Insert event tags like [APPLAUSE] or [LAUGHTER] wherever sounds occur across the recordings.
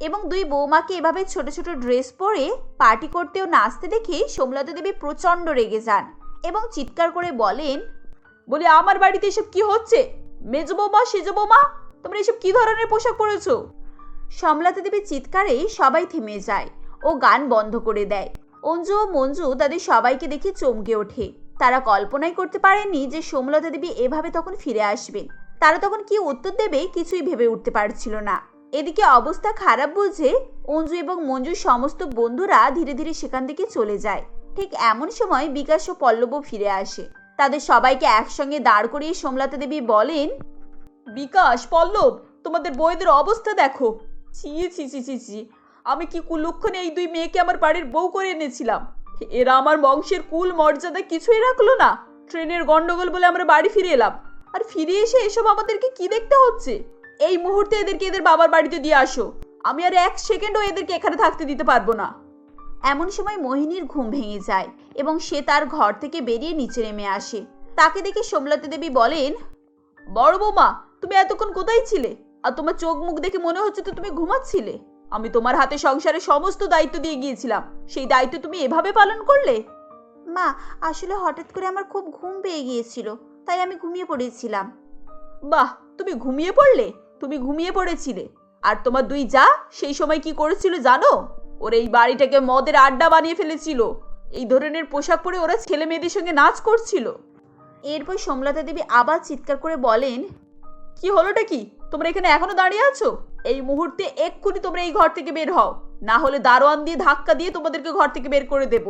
এবং দুই বৌমাকে এভাবে ছোট ছোট ড্রেস পরে পার্টি করতে ও নাচতে দেখে সোমলতা দেবী প্রচণ্ড রেগে যান এবং চিৎকার করে বলেন, বলি, আমার বাড়িতে এসব কি হচ্ছে? মেজ বৌমা, সেজ বৌমা, তোমরা এসব কি ধরনের পোশাক পরেছো? সমলতা দেবীর চিৎকারে সবাই থেমে যায় ও গান বন্ধ করে দেয়। অঞ্জু ও মঞ্জু তাদের সবাইকে দেখে চমকে ওঠে। তারা কল্পনাই করতে পারেনি যে সোমলতা দেবী এভাবে তখন ফিরে আসবেন। তারা তখন কি উত্তর দেবে কিছুই ভেবে উঠতে পারছিল না। এদিকে অবস্থা খারাপ বুঝে অঞ্জু এবং মঞ্জুর সমস্ত বন্ধুরা ধীরে ধীরে সেখান থেকে চলে যায়। ঠিক এমন সময় বিকাশ ও পল্লবও ফিরে আসে। তাদের সবাইকে একসঙ্গে দাঁড় করিয়ে সোমলতা দেবী বলেন, বিকাশ, পল্লব, তোমাদের বইদের অবস্থা দেখো। ছি ছি ছি ছি, আমি কি কুলক্ষণে এই দুই মেয়েকে আমার বাড়ির বউ করে এনেছিলাম? এরা আমার বংশের কুল মর্যাদা কিছুই রাখল না। ট্রেনের গন্ডগোল বলে আমরা বাড়ি ফিরে এলাম। আর ফিরে এসে এসব আমাদেরকে কি দেখতে হচ্ছে? এই মুহূর্তে এদেরকে এদের বাবার বাড়িতে দিয়ে আসো। আমি আর এক সেকেন্ডও এদেরকে এখানে থাকতে দিতে পারব না। এমন সময় মোহিনীর ঘুম ভেঙে যায় এবং সে তার ঘর থেকে বেরিয়ে নিচে নেমে আসে। তাকে দেখে সোমলতা দেবী বলেন বড় বৌমা তুমি এতক্ষণ কোথায় ছিলে? আর তোমার চোখ মুখ দেখে মনে হচ্ছে তো তুমি ঘুমাচ্ছিলে। আমি তোমার হাতে সংসারের সমস্ত দায়িত্ব দিয়ে গিয়েছিলাম। সেই দায়িত্ব তুমি এভাবে পালন করলে? মা আসলে হঠাৎ করে আমার খুব ঘুম পেয়ে গিয়েছিল তাই আমি ঘুমিয়ে পড়েছিলাম। বাহ তুমি ঘুমিয়ে পড়লে? তুমি ঘুমিয়ে পড়েছিলে। আর তোমার দুই যা, সেই সময় কি করেছিল জানো? ওর এই বাড়িটাকে মদের আড্ডা বানিয়ে ফেলেছিল। এই ধরনের পোশাক পরে ওরা ছেলে মেয়েদের সঙ্গে নাচ করছিল। এরপর সোমলতা দেবী আবার চিৎকার করে বলেন, কি হলোটা কি? তোমরা এখানে এখনও দাঁড়িয়ে আছো? এই মুহূর্তে এক্ষুনি তোমরা এই ঘর থেকে বের হও। না হলে দারোয়ান দিয়ে ধাক্কা দিয়ে তোমাদেরকে ঘর থেকে বের করে দেব।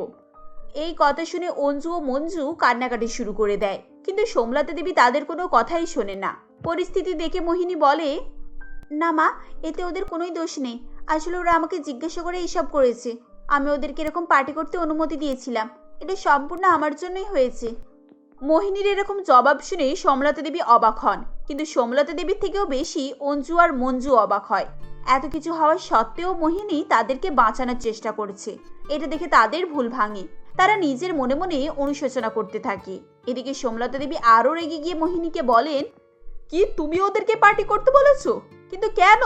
এই কথা শুনে অঞ্জু ও মঞ্জু কান্নাকাটি শুরু করে দেয়। কিন্তু সোমলতা দেবী তাদের কোনো কথাই শোনে না। পরিস্থিতি দেখে মোহিনী বলে, না মা, এতে ওদের কোনোই দোষ নেই। আসলে ওরা আমাকে জিজ্ঞাসা করে এইসব করেছে। আমি ওদেরকে এরকম পার্টি করতে অনুমতি দিয়েছিলাম। এটা সম্পূর্ণ আমার জন্যই হয়েছে। মোহিনীর এরকম জবাব শুনে সমলতা দেবী অবাক হন। কিন্তু সমলতা দেবীর থেকেও বেশি অঞ্জু আর মঞ্জু অবাক হয়। এত কিছু হওয়া সত্ত্বেও মোহিনী তাদেরকে বাঁচানোর চেষ্টা করছে। এটা দেখে তাদের ভুল ভাঙে। তারা নিজের মনে মনে অনুশোচনা করতে থাকে। এদিকে সোমলতা দেবী আরও রেগে গিয়ে মোহিনীকে বলেন, কি তুমি ওদেরকে পার্টি করতে বলেছ? কিন্তু কেন?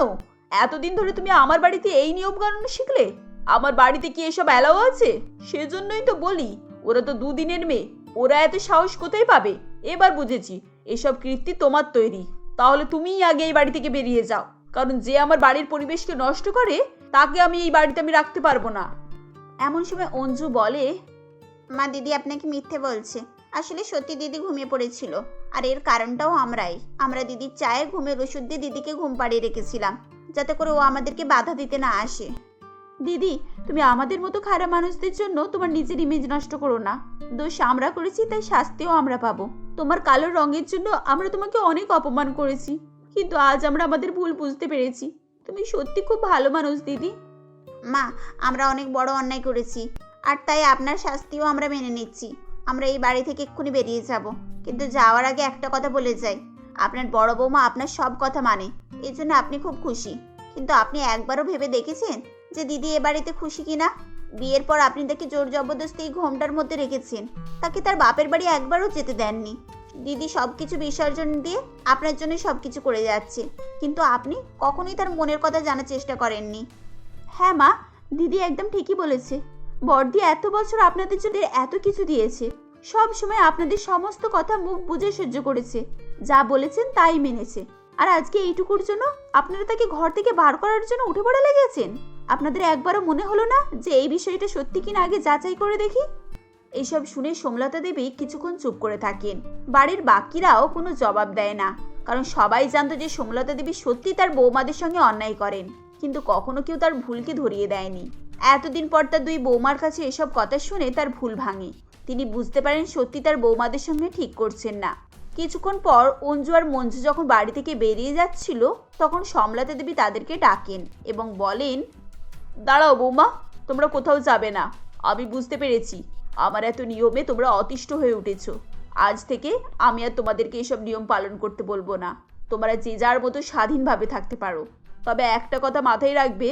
এতদিন ধরে তুমি আমার বাড়িতে এই নিয়ম কানুন শিখলে? আমার বাড়িতে কি এসব অ্যালাও আছে? সেজন্যই তো বলি, ওরা তো দুদিনের মেয়ে। ওরা এত সাহস কোথায় পাবে? এবার বুঝেছি, এসব কীর্তি তোমার তৈরি। তাহলে তুমিই আগে এই বাড়ি থেকে বেরিয়ে যাও। কারণ যে আমার বাড়ির পরিবেশকে নষ্ট করে, তাকে আমি এই বাড়িতে আমি রাখতে পারব না। এমন সময় অঞ্জু বলে মা দিদি আপনাকে মিথ্যে বলছে। আসলে সত্যি দিদি ঘুমিয়ে পড়েছিল। আর এর কারণটাও আমরাই। আমরা দিদির চায়ে ঘুমের ওষুধ দিয়ে দিদিকে ঘুম পাড়িয়ে রেখেছিলাম, যাতে করে ও আমাদেরকে বাধা দিতে না আসে। দিদি, তুমি আমাদের মতো খারাপ মানুষদের জন্য তোমার নিজের ইমেজ নষ্ট করো না। দোষ আমরা করেছি, তাই শাস্তিও আমরা পাবো। তোমার কালো রঙের জন্য আমরা তোমাকে অনেক অপমান করেছি। কিন্তু আজ আমরা আমাদের ভুল বুঝতে পেরেছি। তুমি সত্যি খুব ভালো মানুষ, দিদি। মা, আমরা অনেক বড় অন্যায় করেছি। আর তাই আপনার শাস্তিও আমরা মেনে নিচ্ছি। আমরা এই বাড়ি থেকে এক্ষুনি বেরিয়ে যাব। কিন্তু যাওয়ার আগে একটা কথা বলে যাই। আপনার বড় বৌমা আপনার সব কথা মানে। এই জন্য আপনি খুব খুশি। কিন্তু আপনি একবারও ভেবে দেখেছেন যে দিদি এ বাড়িতে খুশি কিনা? বিয়ের পর আপনি তাকে জোর জবরদস্তি এই ঘোমটার মধ্যে রেখেছেন। তাকে তার বাপের বাড়ি একবারও যেতে দেননি। দিদি সব কিছু বিসর্জন দিয়ে আপনার জন্য সব কিছু করে যাচ্ছে। কিন্তু আপনি কখনোই তার মনের কথা জানার চেষ্টা করেননি। হ্যাঁ মা, দিদি একদম ঠিকই বলেছে। বর্দি এত বছর আপনাদের জন্য এত কিছু দিয়েছে। সব সময় আপনাদের সমস্ত কথা মুখ বুঝে সহ্য করেছে। যা বলেছেন তাই মেনেছে। আর আজকে এইটুকুর জন্য আপনারা তাকে ঘর থেকে বার করার জন্য উঠে পড়ে লেগেছেন? আপনাদের একবারও মনে হলো না যে এই বিষয়টা সত্যি কিনা আগে যাচাই করে দেখি? এইসব শুনে সোমলতা দেবী কিছুক্ষণ চুপ করে থাকেন। বাড়ির বাকিরাও কোনো জবাব দেয় না। কারণ সবাই জানতো যে সোমলতা দেবী সত্যি তার বৌমাদের সঙ্গে অন্যায় করেন। কিন্তু কখনো কেউ তার ভুলকে ধরিয়ে দেয়নি। এতদিন পর তার দুই বৌমার কাছে এসব কথা শুনে তার ভুল ভাঙে। তিনি বুঝতে পারেন সত্যি তার বৌমাদের সঙ্গে ঠিক করছেন না। কিছুক্ষণ পর অঞ্জু আর মঞ্জু যখন বাড়ি থেকে বেরিয়ে যাচ্ছিল, তখন সমলাতা দেবী তাদেরকে ডাকেন এবং বলেন, দাঁড়াও বৌমা, তোমরা কোথাও যাবে না। আমি বুঝতে পেরেছি, আমার এত নিয়মে তোমরা অতিষ্ঠ হয়ে উঠেছ। আজ থেকে আমি আর তোমাদেরকে এসব নিয়ম পালন করতে বলব না। তোমরা যে যার মতো স্বাধীনভাবে থাকতে পারো। তবে একটা কথা মাথায় রাখবে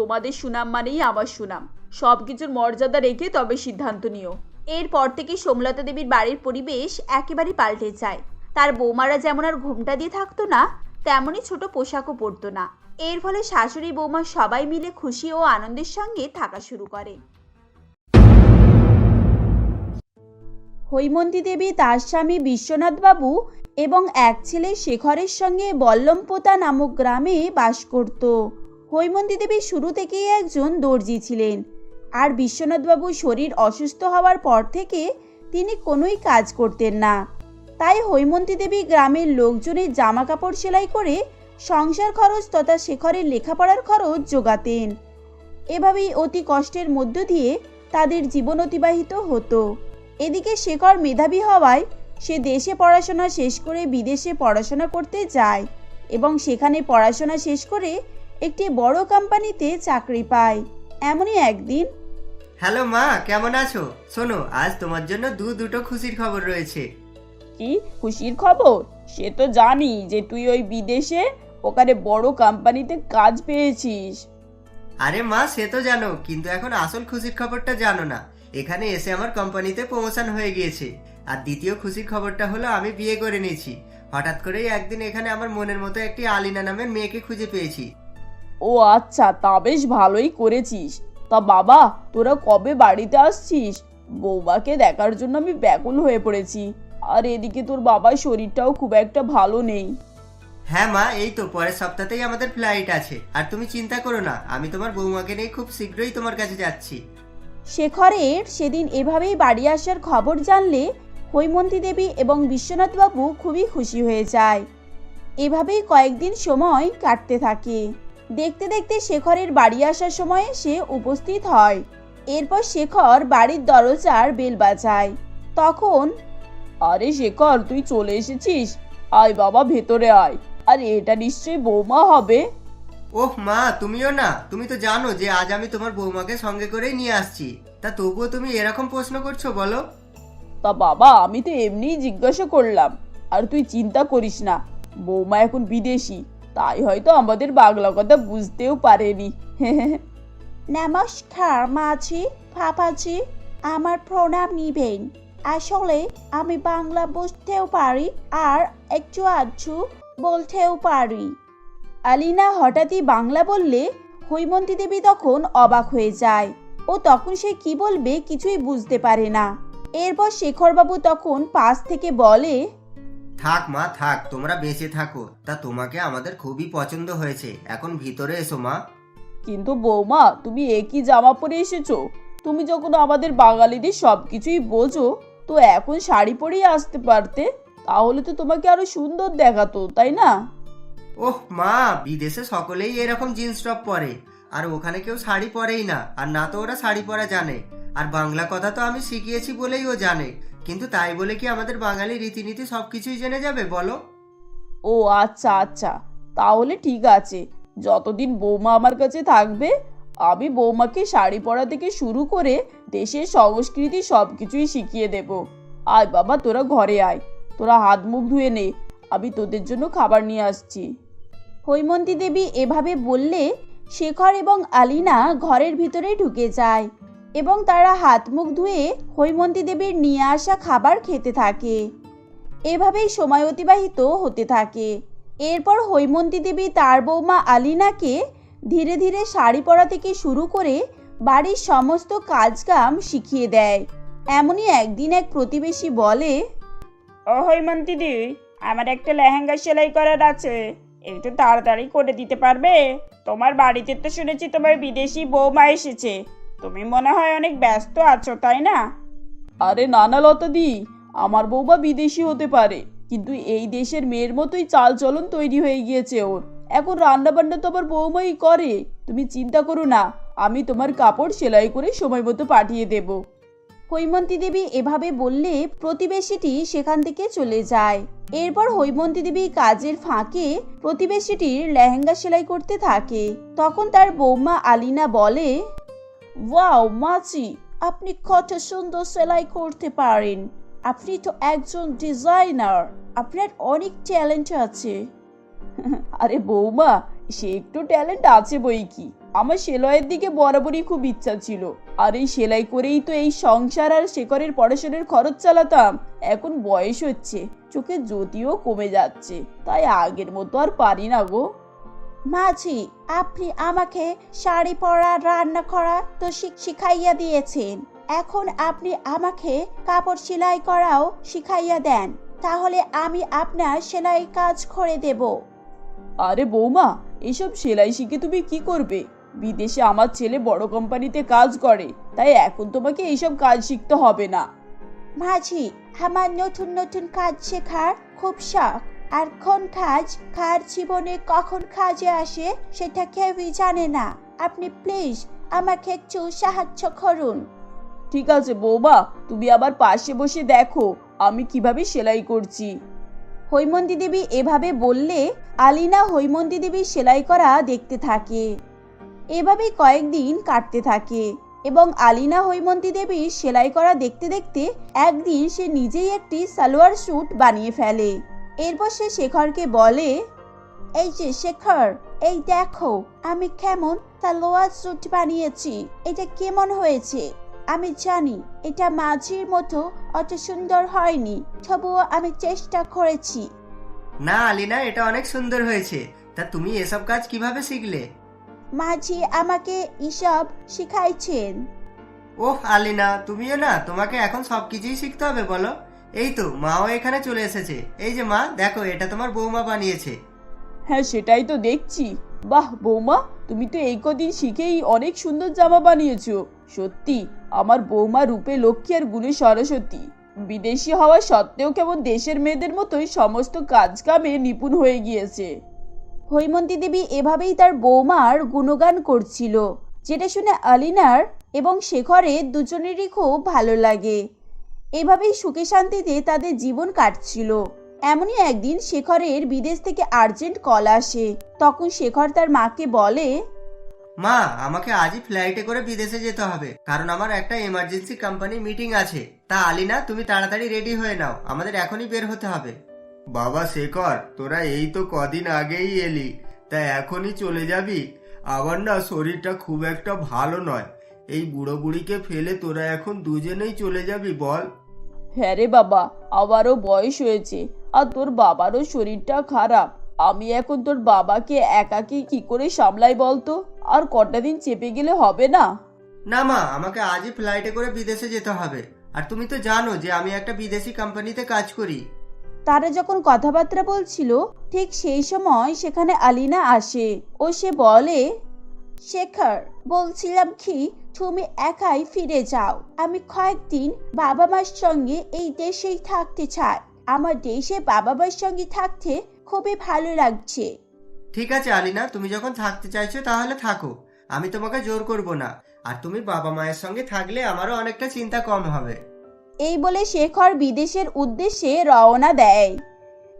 তোমাদের সুনাম মানেই আমার সুনাম। সব কিছুর মর্যাদা রেখে তবে সিদ্ধান্ত নিও। এরপর থেকে সোমলতা দেবীর বাড়ির পরিবেশ একেবারে পাল্টে যায়। তার বৌমারা যেমন আর ঘুমটা দিয়ে থাকতো না, তেমনই ছোট পোশাকও পরতো না। এর ফলে শাশুড়ি বৌমা সবাই মিলে খুশি ও আনন্দের সঙ্গে থাকা শুরু করে। হৈমন্তী দেবী, তার স্বামী বিশ্বনাথবাবু এবং এক ছেলে শেখরের সঙ্গে বল্লমপোতা নামক গ্রামে বাস করত। হৈমন্তী দেবী শুরু থেকেই একজন দর্জি ছিলেন। আর বিশ্বনাথবাবু শরীর অসুস্থ হওয়ার পর থেকে তিনি কোনোই কাজ করতেন না। তাই হৈমন্তী দেবী গ্রামের লোকজনের জামা কাপড় সেলাই করে সংসার খরচ তথা শেখরের লেখাপড়ার খরচ যোগাতেন। এভাবেই অতি কষ্টের মধ্য দিয়ে তাদের জীবন অতিবাহিত হতো। এদিকে শেখর মেধাবী হওয়ায় সে দেশে পড়াশোনা শেষ করে বিদেশে পড়াশোনা করতে যায় এবং সেখানে পড়াশোনা শেষ করে একটি বড় কোম্পানিতে চাকরি পায়। এমনই একদিন হ্যালো মা কেমন আছো? শোনো আজ তোমার জন্য দু দুটো খুশির খবর রয়েছে। কি? খুশির খবর? সে তো জানি যে তুই ওই বিদেশে ওখানে বড় কোম্পানিতে কাজ পেয়েছিস। আরে মা সে তো জানো কিন্তু এখন আসল খুশির খবরটা জানো না। এখানে এসে আমার কোম্পানিতে প্রমোশন হয়ে গিয়েছে। আর দ্বিতীয় খুশির খবরটা হলো আমি বিয়ে করে নিয়েছি। হঠাৎ করেই একদিন এখানে আমার মনের মতো একটি আলিনা নামের মেয়েকে খুঁজে পেয়েছি। ও আচ্ছা তা বেশ ভালোই করেছিস। তা বাবা তোরা কবে বাড়িতে আসছিস? বৌমাকে দেখার জন্য আমি ব্যাকুল হয়ে পড়েছি। আর এদিকে তোর বাবার শরীরটাও খুব একটা ভালো নেই। হ্যাঁ মা এই তো পরের সপ্তাহতেই আমাদের ফ্লাইট আছে। আর তুমি চিন্তা করো না আমি তোমার বৌমাকে নিয়ে খুব শীঘ্রই তোমার কাছে যাচ্ছি। শেখরের সেদিন এভাবেই বাড়ি আসার খবর জানলে হৈমন্তী দেবী এবং বিশ্বনাথবাবু খুবই খুশি হয়ে যায়। এভাবেই কয়েকদিন সময় কাটতে থাকে। দেখতে দেখতে শেখরের বাড়ি আসার সময় সে উপস্থিত হয়। এরপর শেখর বাড়ির দরজার বেল বাজায়। তখন আরে শেখর তুই চলে এসেছিস? আয় বাবা ভেতরে আয়। আর এটা নিশ্চয়ই বৌমা হবে? ওহ মা তুমিও না? তুমি তো জানো যে আজ আমি তোমার বৌমাকে সঙ্গে করেই নিয়ে আসছি। তা তবুও তুমি এরকম প্রশ্ন করছ বলো। তা বাবা আমি তো এমনিই জিজ্ঞাসা করলাম। আর তুই চিন্তা করিস না। বৌমা এখন বিদেশি। তাই হয়তো আমাদের বাংলা কথা বুঝতেও পারেনি। নমস্কার মাঝি পাপাজি আমার প্রণাম নিবেন। আসলে আমি বাংলা বুঝতেও পারি আর একটু আধটু বলতেও পারি। আলিনা হঠাৎই বাংলা বললে হৈমন্তী দেবী তখন অবাক হয়ে যায়। ও তখন সে কি বলবে কিছুই বুঝতে পারে না। এরপর শেখরবাবু তখন পাশ থেকে বলে থাক মা থাক তোমরা বেঁচে থাকো। তা তোমাকে আমাদের খুবই পছন্দ হয়েছে। এখন ভিতরে এসো মা। কিন্তু বৌমা তুমি একই জামা পরে এসেছ। তুমি যখন আমাদের বাঙালিদের সব কিছুই বোঝো তো এখন শাড়ি পরেই আসতে পারতে। তাহলে তো তোমাকে আরও সুন্দর দেখাতো তাই না? ওহ মা বিদেশে সকলেই এরকম জিন্স টপ পরে। আর ওখানে কেউ শাড়ি পরেই না। আর না তো ওরা শাড়ি পরা জানে। আর বাংলা কথা তো আমি শিখিয়েছি বলেই ও জানে। কিন্তু তাই বলে কি আমাদের বাঙালি রীতিনীতি সব কিছুই জেনে যাবে বলো? ও আচ্ছা আচ্ছা তাহলে ঠিক আছে। যতদিন বৌমা আমার কাছে থাকবে আমি বৌমাকে শাড়ি পরা থেকে শুরু করে দেশের সংস্কৃতি সব কিছুই শিখিয়ে দেব। আয় বাবা তোরা ঘরে আয়। তোরা হাত মুখ ধুয়ে নে। আমি তোদের জন্য খাবার নিয়ে আসছি। হৈমন্তী দেবী এভাবে বললে শেখর এবং আলিনা ঘরের ভিতরে ঢুকে যায়। এবং তারা হাত মুখ ধুয়ে হৈমন্তী দেবীর নিয়ে আসা খাবার খেতে থাকে। এভাবেই সময় অতিবাহিত হতে থাকে। এরপর হৈমন্তী দেবী তার বৌমা আলিনাকে ধীরে ধীরে শাড়ি পরা থেকে শুরু করে বাড়ির সমস্ত কাজকাম শিখিয়ে দেয়। এমনই একদিন এক প্রতিবেশী বলে, ও হৈমন্তী দি, আমার একটা লেহেঙ্গা সেলাই করার আছে। একটু তাড়াতাড়ি করে দিতে পারবে? তোমার বাড়িতে তো শুনেছি তোমার বিদেশি বৌমা এসেছে। তুমি মনে হয় অনেক ব্যস্ত আছো তাই না? আরে নানা লতা দি আমার বৌমা বিদেশি হতে পারে কিন্তু এই দেশের মেয়ের মতোই চাল চলন তৈরি হয়ে গিয়েছে ওর। এখন রান্না বান্না তো আমার বৌমাই করে তুমি চিন্তা করো না আমি তোমার কাপড় সেলাই করে সময় মতো পাঠিয়ে দেবো। হৈমন্তী দেবী এভাবে বললে প্রতিবেশীটি সেখান থেকে চলে যায়। এরপর হৈমন্তী দেবী কাজের ফাঁকে প্রতিবেশীটির লেহেঙ্গা সেলাই করতে থাকে। তখন তার বৌমা আলিনা বলে ওয়াও মাছি আপনি কত সুন্দর সেলাই করতে পারেন। আপনি তো একজন ডিজাইনার, আপনার অনেক ট্যালেন্ট আছে। [LAUGHS] আরে বৌমা, সে একটু ট্যালেন্ট আছে বই কি? আমার সেলাইয়ের দিকে বরাবরই খুব ইচ্ছা ছিল। আর এই সেলাই করেই তো এই সংসার আর শেখরের পড়াশোনার খরচ চালাতাম। এখন বয়স হচ্ছে চোখে জ্যোতিও কমে যাচ্ছে। তাই আগের মতো আর পারি না গো। মাঝি আপনি আমাকে শাড়ি পরা রান্না করা তো শিখ- শিখাইয়া দিয়েছেন। এখন আপনি আমাকে কাপড় সেলাই করাও শিখাইয়া দেন। তাহলে আমি আপনার সেলাই কাজ করে দেব। আরে বৌমা এসব সেলাই শিখে তুমি কি করবে? বিদেশে আমার ছেলে বড় কোম্পানিতে কাজ করে তাই এখন তোমাকে এইসব কাজ শিখতে হবে না। মাঝি আমার নতুন নতুন কাজ শেখার খুব শখ। আর কোন কাজ কার জীবনে কখন কাজে আসে সেটা কেউই জানে না। আপনি প্লিজ আমাকে একটু সাহায্য করুন। ঠিক আছে বৌমা তুমি আবার পাশে বসে দেখো আমি কীভাবে সেলাই করছি। হৈমন্তী দেবী এভাবে বললে আলিনা হৈমন্তী দেবী সেলাই করা দেখতে থাকে। এভাবেই কয়েকদিন কাটতে থাকে এবং আলিনা হৈমন্তী দেবী সেলাই করা দেখতে দেখতে একদিন সে নিজেই একটি সালোয়ার স্যুট বানিয়ে ফেলে। এরপর সে শেখরকে বলে এই যে শেখর এই দেখো আমি কেমন? তা লোয়ার স্যুট বানিয়েছি এটা কেমন হয়েছে? আমি জানি এটা মাঝির মতো অত সুন্দর হয়নি তবুও আমি চেষ্টা করেছি। না আলিনা এটা অনেক সুন্দর হয়েছে। তা তুমি এসব কাজ কীভাবে শিখলে? মাঝি আমাকে এসব শিখাইছেন। ওহ আলিনা তুমিও না তোমাকে এখন সব কিছুই শিখতে হবে বলো। এই তো মাও এখানে চলে এসেছে। এই যে মা দেখো এটা তোমার বৌমা বানিয়েছে। হ্যাঁ সেটাই তো দেখছি। বাহ বৌমা তুমি তো এই কদিন শিখেই অনেক সুন্দর জামা বানিয়েছো। সত্যি আমার বৌমা রূপে লক্ষ্মী আর গুণে সরস্বতী। বিদেশি হওয়া সত্ত্বেও কেমন দেশের মেয়েদের মতোই সমস্ত কাজ কামে নিপুণ হয়ে গিয়েছে। হৈমন্তী দেবী এভাবেই তার বৌমার গুণগান করছিল। যেটা শুনে আলিনার এবং শেখরের দুজনেরই খুব ভালো লাগে। এভাবেই সুখে শান্তিতে তাদের জীবন কাটছিল। এমনই একদিন শেখরের বিদেশ থেকে আর্জেন্ট কল আসে। তখন শেখর তার মাকে বলে মা আমাকে আজই ফ্লাইটে করে বিদেশে যেতে হবে কারণ আমার একটা এমার্জেন্সি কোম্পানি মিটিং আছে। তা আলিনা তুমি তাড়াতাড়ি রেডি হয়ে নাও আমাদের এখনই বের হতে হবে। বাবা শেখর তোরা এই তো কদিন আগেই এলি তা এখনই চলে যাবি? আবার না শরীরটা খুব একটা ভালো নয়। এই বুড়ো বুড়িকে ফেলে তোরা এখন দুজনেই চলে যাবি বল? হ্যাঁ রে বাবা আবারও বয়স হয়েছে আর তোর বাবারও শরীরটা খারাপ। আমি এখন তোর বাবাকে একাকে কি করে সামলাই বলতো? আর কটা দিন চেপে গেলে হবে না? না মা আমাকে আজই ফ্লাইটে করে বিদেশে যেতে হবে। আর তুমি তো জানো যে আমি একটা বিদেশি কোম্পানিতে কাজ করি। তারা যখন কথাবার্তা বলছিল ঠিক সেই সময় সেখানে আলিনা আসে। ও সে বলে শেখর বলছিলাম কি তুমি একাই ফিরে যাও। আমি কয়েকদিন বাবা মার সঙ্গে এই দেশেই থাকতে চাই। আমার দেশে বাবা মার সঙ্গে থাকতে খুবই ভালো লাগছে। ঠিক আছে আলিনা তুমি যখন থাকতে চাইছো তাহলে থাকো। আমি তোমাকে জোর করব না। আর তুমি বাবা মায়ের সঙ্গে থাকলে আমারও অনেকটা চিন্তা কম হবে। এই বলে শেখর বিদেশের উদ্দেশ্যে রওনা দেয়।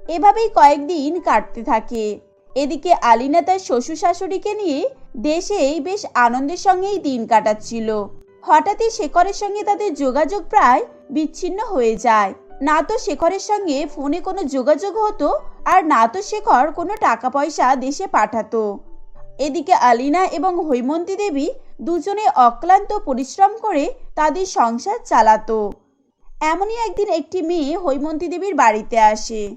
এভাবেই কয়েকদিন কাটতে থাকে। এদিকে আলিনা তার শ্বশুর শাশুড়িকে নিয়ে দেশেই বেশ আনন্দের সঙ্গেই দিন কাটাচ্ছিল। হঠাৎই শেখরের সঙ্গে তাদের যোগাযোগ প্রায় বিচ্ছিন্ন হয়ে যায়। না তো শেখরের সঙ্গে ফোনে কোনো যোগাযোগ হতো আর না তো শেখর কোনো টাকা পয়সা দেশে পাঠাতো। এদিকে আলিনা এবং হৈমন্তী দেবী দুজনে অক্লান্ত পরিশ্রম করে তাদের সংসার চালাতো। এমনই একদিন একটি মেয়ে হৈমন্তী দেবীর বাড়িতে আসে।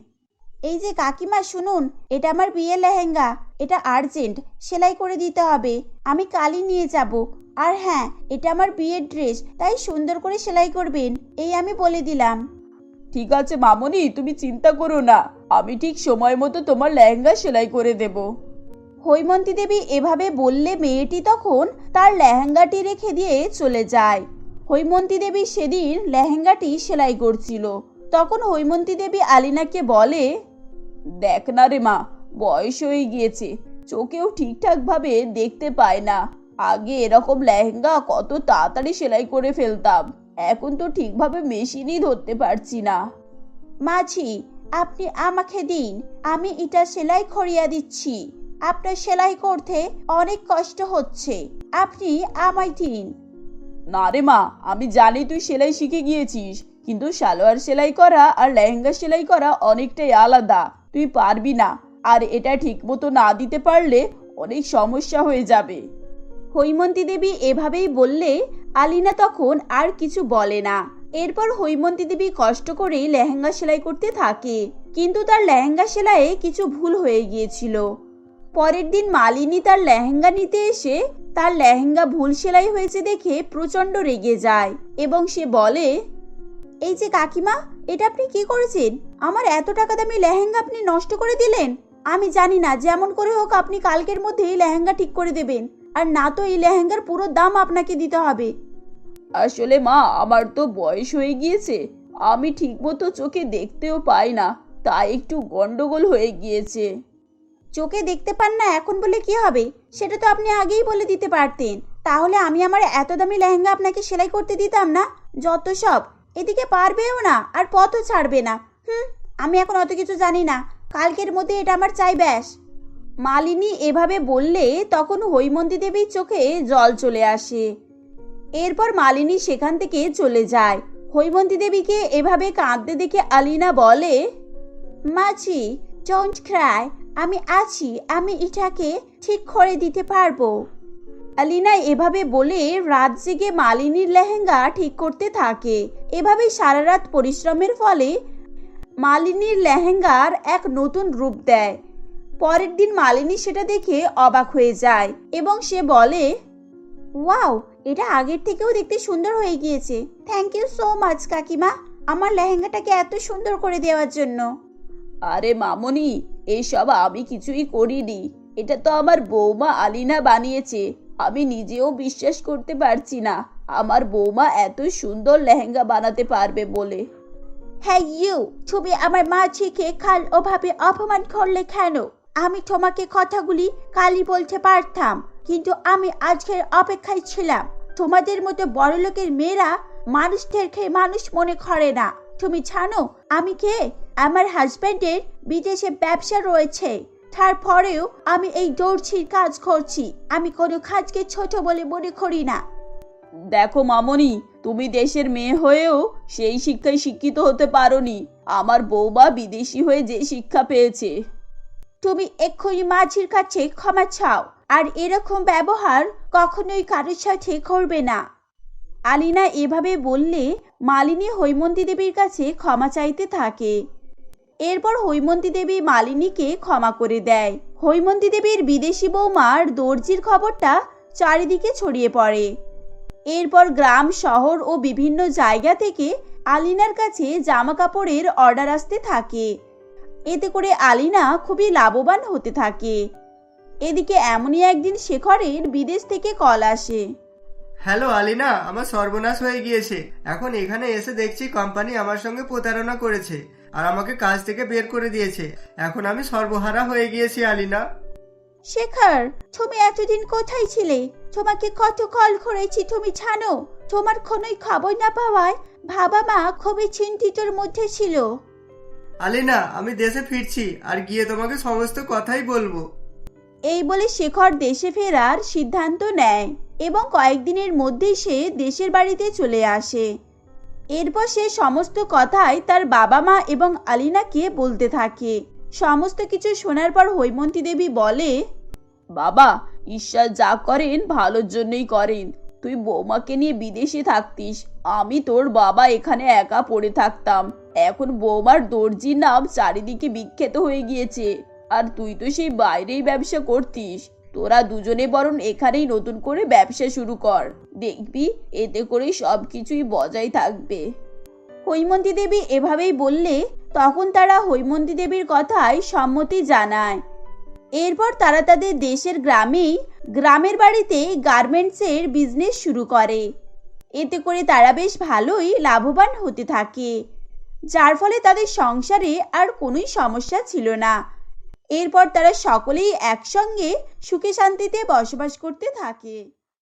এই যে কাকিমা শুনুন এটা আমার বিয়ের লেহেঙ্গা এটা আর্জেন্ট সেলাই করে দিতে হবে আমি কালই নিয়ে যাব। আর হ্যাঁ এটা আমার বিয়ের ড্রেস তাই সুন্দর করে সেলাই করবেন এই আমি বলে দিলাম। ঠিক আছে মামনি তুমি চিন্তা করো না আমি ঠিক সময় মতো তোমার লেহেঙ্গা সেলাই করে দেব। হৈমন্তী দেবী এভাবে বললে মেয়েটি তখন তার লেহেঙ্গাটি রেখে দিয়ে চলে যায়। হৈমন্তী দেবী সেদিন লেহেঙ্গাটি সেলাই করছিল। তখন হৈমন্তী দেবী আলিনাকে বলে দেখ না রে মা বয়স হয়ে গিয়েছে চোখেও ঠিকঠাকভাবে দেখতে পায় না। আগে এরকম লেহেঙ্গা কত তাড়াতাড়ি সেলাই করে ফেলতাম এখন তো ঠিকভাবে মেশিনই ধরতে পারছি না। মাঝি আপনি আমাকে দিন আমি এটা সেলাই করিয়া দিচ্ছি। আপনার সেলাই করতে অনেক কষ্ট হচ্ছে আপনি আমায় দিন। না রে মা আমি জানি তুই সেলাই শিখে গিয়েছিস কিন্তু সালোয়ার সেলাই করা আর লেহেঙ্গা সেলাই করা অনেকটাই আলাদা। তুই পারবি না। আর এটা ঠিক মতো না দিতে পারলে অনেক সমস্যা হয়ে যাবে। হৈমন্তী দেবী এভাবেই বললে, আলিনা তখন আর কিছু বলে না। এরপর হৈমন্তী দেবী কষ্ট করে লেহেঙ্গা সেলাই করতে থাকে। কিন্তু তার লেহেঙ্গা সেলাইয়ে কিছু ভুল হয়ে গিয়েছিল। পরের দিন মালিনী তার লেহেঙ্গা নিতে এসে তার লেহেঙ্গা ভুল সেলাই হয়েছে দেখে প্রচণ্ড রেগে যায় এবং সে বলে, এই যে কাকিমা, এটা আপনি কি করেছেন? আমার এত টাকা দামি লেহেঙ্গা আপনি নষ্ট করে দিলেন? আমি জানি না যেমন করে হোক আপনি কালকের মধ্যে এই লেহেঙ্গা ঠিক করে দেবেন। আর না তো এই লেহেঙ্গার পুরো দাম আপনাকে দিতে হবে। আসলে মা আমার তো বয়স হয়ে গিয়েছে। আমি ঠিকমতো চোখে দেখতেও পাই না তাই একটু গন্ডগোল হয়ে গিয়েছে। চোখে দেখতে পান না এখন বলে কি হবে? সেটা তো আপনি আগেই বলে দিতে পারতেন। তাহলে আমি আমার এত দামি লেহেঙ্গা আপনাকে সেলাই করতে দিতাম না? যত সব এদিকে পারবেও না আর পথও ছাড়বে না। হুম, আমি এখন অত কিছু জানি না। কালকের মধ্যে এটা আমার চাই ব্যাস। মালিনী এভাবে বললে তখন হৈমন্তী দেবীর চোখে জল চলে আসে। এরপর মালিনী সেখান থেকে চলে যায়। হৈমন্তী দেবীকে এভাবে কাঁদতে দেখে আলিনা বলে মাছি ডোন্ট ক্রাই আমি আছি, আমি এটাকে ঠিক করে দিতে পারব। আলিনা এভাবে বলে রাত জেগে মালিনীর লেহেঙ্গা ঠিক করতে থাকে। এভাবে সারা রাত পরিশ্রমের ফলে মালিনীর লেহেঙ্গার এক নতুন রূপ দেয়। পরের দিন মালিনী সেটা দেখে অবাক হয়ে যায় এবং সে বলে, ওয়াও, এটা আগের থেকেও দেখতে সুন্দর হয়ে গিয়েছে। থ্যাংক ইউ সো মাচ, কাকিমা, আমার লেহেঙ্গাটাকে এত সুন্দর করে দেওয়ার জন্য। আরে মামনি, এসব আমি কিছুই করিনি। এটা তো আমার বৌমা আলিনা বানিয়েছে। আমি নিজেও বিশ্বাস করতে পারছি না। আমার বৌমা এত সুন্দর লেহেঙ্গা বানাতে পারবে বলে। হ্যাঁ ইউ তুমি আমার মাছিকে কাল ওভাবে অপমান করলে কেন? আমি তোমাকে কথাগুলি কালই বলতে পারতাম, কিন্তু আমি আজকের অপেক্ষায় ছিলাম। তোমাদের মতো বড়লোকের মেয়েরা মানুষদেরকে মানুষ মনে করে না। তুমি জানো, আমি কে? আমার হাজব্যান্ডের বিদেশে ব্যবসা রয়েছে। তারপরেও আমি এই দর্জির কাজ করছি। আমি কোনো কাজকে ছোট বলে মনে করি না। দেখো মামনি তুমি দেশের মেয়ে হয়েও সেই শিক্ষায় শিক্ষিত হতে পারোনি। আমার বৌমা বিদেশি হয়ে যে শিক্ষা পেয়েছে। তুমি এক্ষুনি মাঝির কাছে ক্ষমা চাও, আর এরকম ব্যবহার কখনোই কারোর সাথে করবে না। আলিনা এভাবে বললে মালিনী হৈমন্তী দেবীর কাছে ক্ষমা চাইতে থাকে। এরপর হৈমন্তী দেবী মালিনীকে ক্ষমা করে দেয়। হৈমন্তী দেবীর বিদেশি বৌমার দর্জির খবরটা চারিদিকে ছড়িয়ে পড়ে। এরপর গ্রাম, শহর ও বিভিন্ন জায়গা থেকে আলিনার কাছে জামা কাপড়ের অর্ডার আসতে থাকে। এতে করে আলিনা খুবই লাভবান হতে থাকে। এদিকে এমনই একদিন শেখরের বিদেশ থেকে কল আসে। হ্যালো আলিনা, আমার সর্বনাশ হয়ে গিয়েছে। এখন এখানে এসে দেখছি কোম্পানি আমার সঙ্গে প্রতারণা করেছে আর আমাকে কাজ থেকে বের করে দিয়েছে। এখন আমি সর্বহারা হয়ে গিয়েছি আলিনা। শেখর তুমি এতদিন কোথায় ছিলে? তোমাকে কত কল করেছি তুমি জানো? তোমার কোনোই খবর না পাওয়ায় বাবা মা খুবই চিন্তিতর মধ্যে ছিল। আলিনা আমি দেশে ফিরছি আর গিয়ে তোমাকে সমস্ত কথাই বলব। এই বলে শেখর দেশে ফেরার সিদ্ধান্ত নেয় এবং কয়েকদিনের মধ্যেই সে দেশের বাড়িতে চলে আসে। এরপর সে সমস্ত কথাই তার বাবা মা এবং আলিনাকে বলতে থাকে। সমস্ত কিছু শোনার পর হৈমন্তী দেবী বলে, বাবা, ঈশ্বর যা করেন ভালোর জন্যই করেন। তুই বৌমাকে নিয়ে বিদেশে থাকতিস। আমি তোর বাবা এখানে একা পড়ে থাকতাম। এখন বৌমার দর্জির নাম চারিদিকে বিখ্যাত হয়ে গিয়েছে। আর তুই তো সেই বাইরেই ব্যবসা করতিস। তোরা দুজনে বরং এখানেই নতুন করে ব্যবসা শুরু কর। দেখবি, এতে করে সব কিছুই বজায় থাকবে। হৈমন্তী দেবী এভাবেই বললে তখন তারা হৈমন্তী দেবীর কথায় সম্মতি জানায়। এরপর তারা তাদের দেশের গ্রামেই গ্রামের বাড়িতে গার্মেন্টসের বিজনেস শুরু করে। এতে করে তারা বেশ ভালোই লাভবান হতে থাকে। যার ফলে তাদের সংসারে আর কোনোই সমস্যা ছিল না। এরপর তারা সকলেই একসঙ্গে সুখে শান্তিতে বসবাস করতে থাকে।